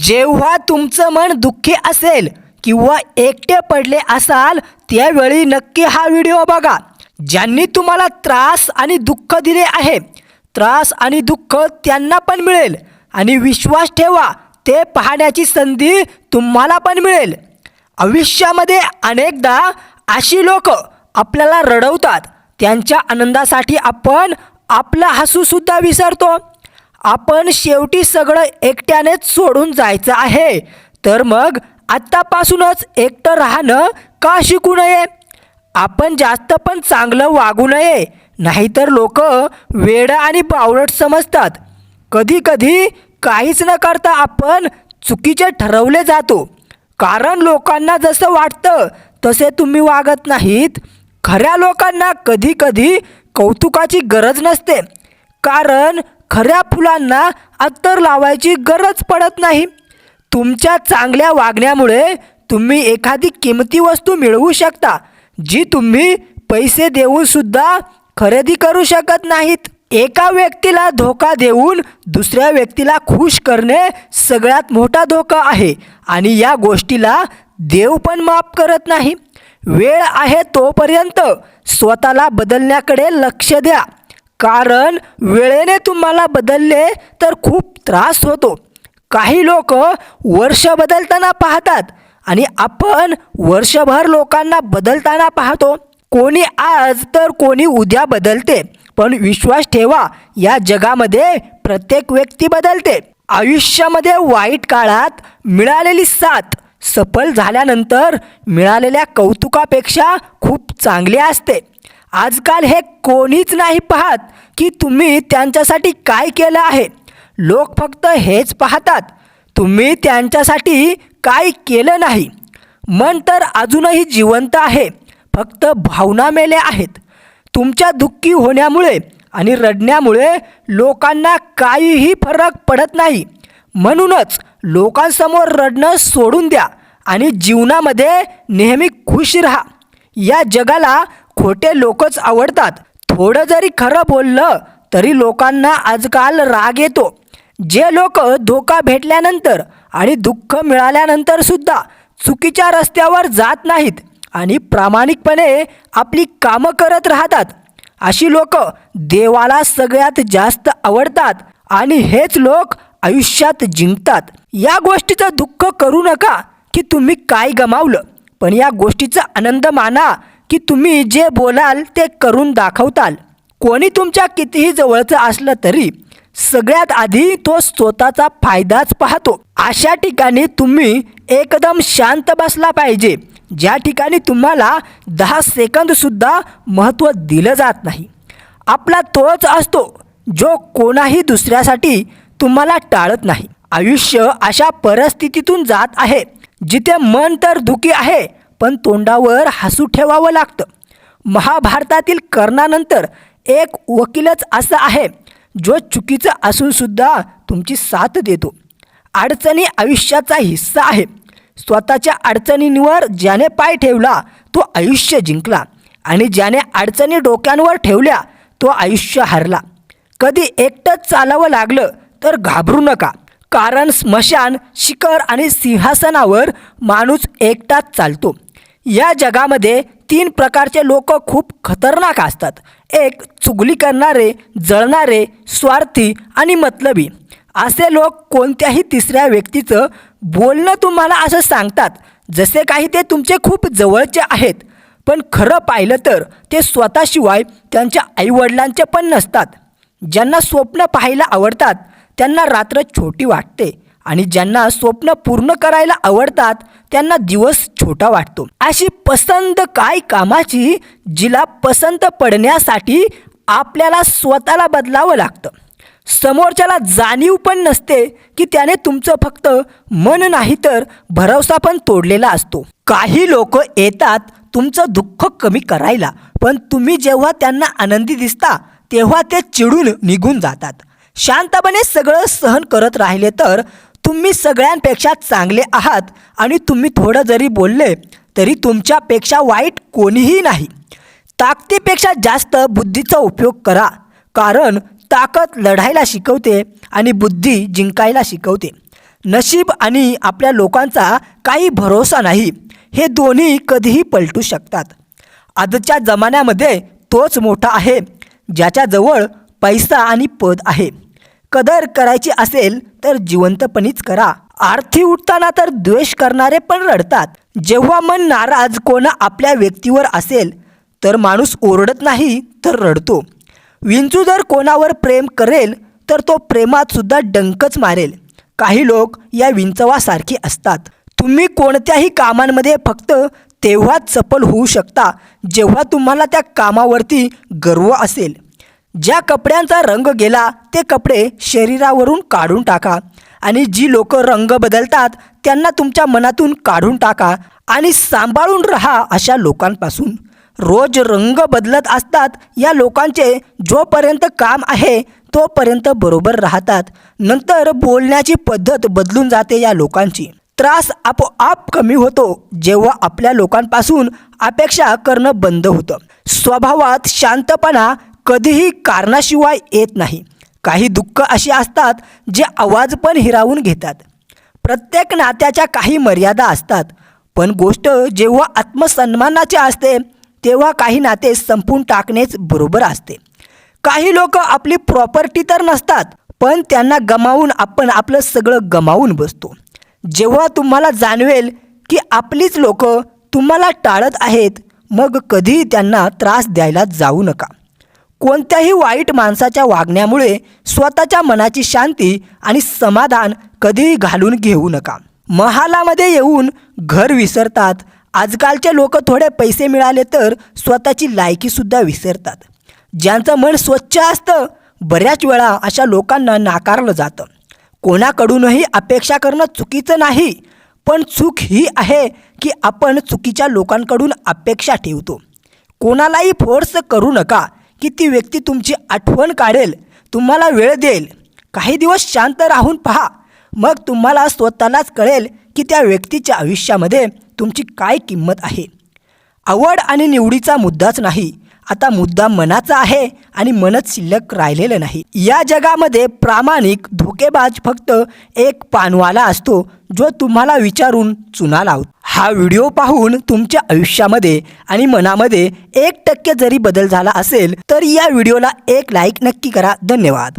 जेव्हा तुमचं मन दुःखी असेल किंवा एकटे पडले असाल त्यावेळी नक्की हा व्हिडिओ बघा. ज्यांनी तुम्हाला त्रास आणि दुःख दिले आहे त्रास आणि दुःख त्यांना पण मिळेल आणि विश्वास ठेवा ते पाहण्याची संधी तुम्हाला पण मिळेल. आयुष्यामध्ये अनेकदा अशी लोक आपल्याला रडवतात त्यांच्या आनंदासाठी आपण आपलं हसूसुद्धा विसरतो. आपण शेवटी सगळं एकट्यानेच सोडून जायचं आहे. तर मग आत्तापासूनच एकटं राहणं का शिकू नये? आपण जास्त पण चांगलं वागू नये. नाहीतर लोक वेड आणि बावळट समजतात. कधी कधी काहीच न करता आपण चुकीचे ठरवले जातो. कारण लोकांना जसं वाटतं तसे तुम्ही वागत नाहीत. खऱ्या लोकांना कधी कधी कौतुकाची गरज नसते. कारण खऱ्या फुलांना अत्तर लावायची गरज पडत नाही. तुमच्या चांगल्या वागण्यामुळे तुम्ही एखादी किमती वस्तू मिळवू शकता जी तुम्ही पैसे देऊनसुद्धा खरेदी करू शकत नाहीत. एका व्यक्तीला धोका देऊन दुसऱ्या व्यक्तीला खुश करणे सगळ्यात मोठा धोका आहे आणि या गोष्टीला देव पण माफ करत नाही. वेळ आहे तोपर्यंत स्वतःला बदलण्याकडे लक्ष द्या. कारण वेळेने तुम्हाला बदलले तर खूप त्रास होतो. काही लोक वर्ष बदलताना पाहतात आणि आपण वर्षभर लोकांना बदलताना पाहतो. कोणी आज तर कोणी उद्या बदलते पण विश्वास ठेवा या जगामध्ये प्रत्येक व्यक्ती बदलते. आयुष्यामध्ये वाईट काळात मिळालेली साथ सफल झाल्यानंतर मिळालेल्या कौतुकापेक्षा खूप चांगली असते. आजकाल हे कोणीच नाही पाहत की तुम्ही त्यांच्यासाठी काय केलं आहे. लोक फक्त हेच पाहतात तुम्ही त्यांच्यासाठी काय केलं नाही. मन तर अजूनही जिवंत आहे फक्त भावना मेल्या आहेत. तुमच्या दुःखी होण्यामुळे आणि रडण्यामुळे लोकांना काहीही फरक पडत नाही. म्हणूनच लोकांसमोर रडणं सोडून द्या आणि जीवनामध्ये नेहमी खुश राहा. या जगाला खोटे लोकच आवडतात. थोडं जरी खरं बोललं तरी लोकांना आजकाल राग येतो. जे लोक धोका भेटल्यानंतर आणि दुःख मिळाल्यानंतर सुद्धा चुकीच्या रस्त्यावर जात नाहीत आणि प्रामाणिकपणे आपली कामं करत राहतात. अशी लोक देवाला सगळ्यात जास्त आवडतात आणि हेच लोक आयुष्यात जिंकतात. या गोष्टीचं दुःख करू नका की तुम्ही काय गमावलं. पण या गोष्टीचा आनंद माना की तुम्ही जे बोलाल ते करून दाखवताल. कोणी तुमच्या कितीही जवळचं असलं तरी सगळ्यात आधी तो स्वतःचा फायदाच पाहतो. अशा ठिकाणी तुम्ही एकदम शांत बसला पाहिजे. ज्या ठिकाणी तुम्हाला दहा सेकंदसुद्धा महत्त्व दिलं जात नाही. आपला तोच असतो जो कोणाही दुसऱ्यासाठी तुम्हाला टाळत नाही. आयुष्य अशा परिस्थितीतून जात आहे जिथे मन तर दुखी आहे पण तोंडावर हसू ठेवावं लागतं. महाभारतातील कर्णानंतर एक वकीलच असा आहे जो चुकीचं असूनसुद्धा तुमची साथ देतो. अडचणी आयुष्याचा हिस्सा आहे. स्वतःच्या अडचणींवर ज्याने पाय ठेवला तो आयुष्य जिंकला. आणि ज्याने अडचणी डोक्यांवर ठेवल्या तो आयुष्य हरला. कधी एकटंच चालावं लागलं तर घाबरू नका. कारण स्मशान शिखर आणि सिंहासनावर माणूस एकटाच चालतो. या जगामध्ये तीन प्रकारचे लोक खूप खतरनाक असतात. एक चुगली करणारे जळणारे स्वार्थी आणि मतलबी. असे लोक कोणत्याही तिसऱ्या व्यक्तीचं बोलणं तुम्हाला असं सांगतात जसे काही ते तुमचे खूप जवळचे आहेत. पण खरं पाहिलं तर ते स्वतःशिवाय त्यांच्या आईवडिलांचे पण नसतात. ज्यांना स्वप्न पाहायला आवडतात त्यांना रात्र छोटी वाटते. आणि ज्यांना स्वप्न पूर्ण करायला आवडतात त्यांना दिवस छोटा वाटतो. अशी पसंत काय कामाची जिला पसंत पडण्यासाठी आपल्याला स्वतःला बदलावं लागतं. समोरच्याला जाणीव पण नसते की त्याने तुमचं फक्त मन नाही तर भरवसा पण तोडलेला असतो. काही लोक येतात तुमचं दुःख कमी करायला पण तुम्ही जेव्हा त्यांना आनंदी दिसता तेव्हा ते चिडून निघून जातात. शांतपणे सगळं सहन करत राहिले तर तुम्ही सगळ्यांपेक्षा चांगले आहात आणि तुम्ही थोडं जरी बोलले तरी तुमच्यापेक्षा वाईट कोणीही नाही. ताकदीपेक्षा जास्त बुद्धीचा उपयोग करा कारण ताकद लढायला शिकवते आणि बुद्धी जिंकायला शिकवते. नशीब आणि आपल्या लोकांचा काही भरोसा नाही हे दोन्ही कधीही पलटू शकतात. आजच्या जमान्यामध्ये तोच मोठा आहे ज्याच्याजवळ पैसा आणि पद आहे. कदर करायची असेल तर जिवंतपणीच करा. आरती उठताना तर द्वेष करणारे पण रडतात. जेव्हा मन नाराज कोणा आपल्या व्यक्तीवर असेल तर माणूस ओरडत नाही तर रडतो. विंचू जर कोणावर प्रेम करेल तर तो प्रेमात सुद्धा डंकच मारेल. काही लोक या विंचवासारखे असतात. तुम्ही कोणत्याही कामांमध्ये फक्त तेव्हाच सफल होऊ शकता जेव्हा तुम्हाला त्या कामावरती गर्व असेल. ज्या कपड्यांचा रंग गेला ते कपडे शरीरावरून काढून टाका. आणि जी लोक रंग बदलतात त्यांना तुमच्या मनातून काढून टाका आणि सांभाळून राहा अशा लोकांपासून. रोज रंग बदलत असतात या लोकांचे जोपर्यंत काम आहे तोपर्यंत बरोबर राहतात. नंतर बोलण्याची पद्धत बदलून जाते या लोकांची. त्रास आपोआप कमी होतो जेव्हा आपल्या लोकांपासून अपेक्षा करणं बंद होतं. स्वभावात शांतपणा कधीही कारणाशिवाय येत नाही. काही दुःख अशी असतात जे आवाज पण हिरावून घेतात. प्रत्येक नात्याच्या काही मर्यादा असतात. पण गोष्ट जेव्हा आत्मसन्मानाची असते तेव्हा काही नाते संपून टाकणेच बरोबर असते. काही लोक आपली प्रॉपर्टी तर नसतात पण त्यांना गमावून आपण आपलं सगळं गमावून बसतो. जेव्हा तुम्हाला जाणवेल की आपलीच लोक तुम्हाला टाळत आहेत मग कधीही त्यांना त्रास द्यायला जाऊ नका. कोणत्याही वाईट माणसाच्या वागण्यामुळे स्वतःच्या मनाची शांती आणि समाधान कधीही घालून घेऊ नका. महालामध्ये येऊन घर विसरतात. आजकालचे लोक थोडे पैसे मिळाले तर स्वतःची लायकीसुद्धा विसरतात. ज्यांचं मन स्वच्छ असतं बऱ्याच वेळा अशा लोकांना नाकारलं जातं. कोणाकडूनही अपेक्षा करणं चुकीचं नाही पण चूक ही आहे की आपण चुकीच्या लोकांकडून अपेक्षा ठेवतो. कोणालाही फोर्स करू नका की ती व्यक्ती तुमची आठवण काढेल तुम्हाला वेळ देईल. काही दिवस शांत राहून पहा. मग तुम्हाला स्वतःलाच कळेल की त्या व्यक्तीच्या आयुष्यामध्ये तुमची काय किंमत आहे. आवड आणि निवडीचा मुद्दाच नाही. आता मुद्दा मनाचा आहे आणि मनच शिल्लक राहिलेलं नाही. या जगामध्ये प्रामाणिक धोकेबाज फक्त एक पानवाला असतो जो तुम्हाला विचारून चुना लावतो. हा व्हिडिओ पाहून तुमच्या आयुष्यामध्ये आणि मनामध्ये एक टक्के जरी बदल झाला असेल तर या व्हिडिओला एक लाईक नक्की करा. धन्यवाद.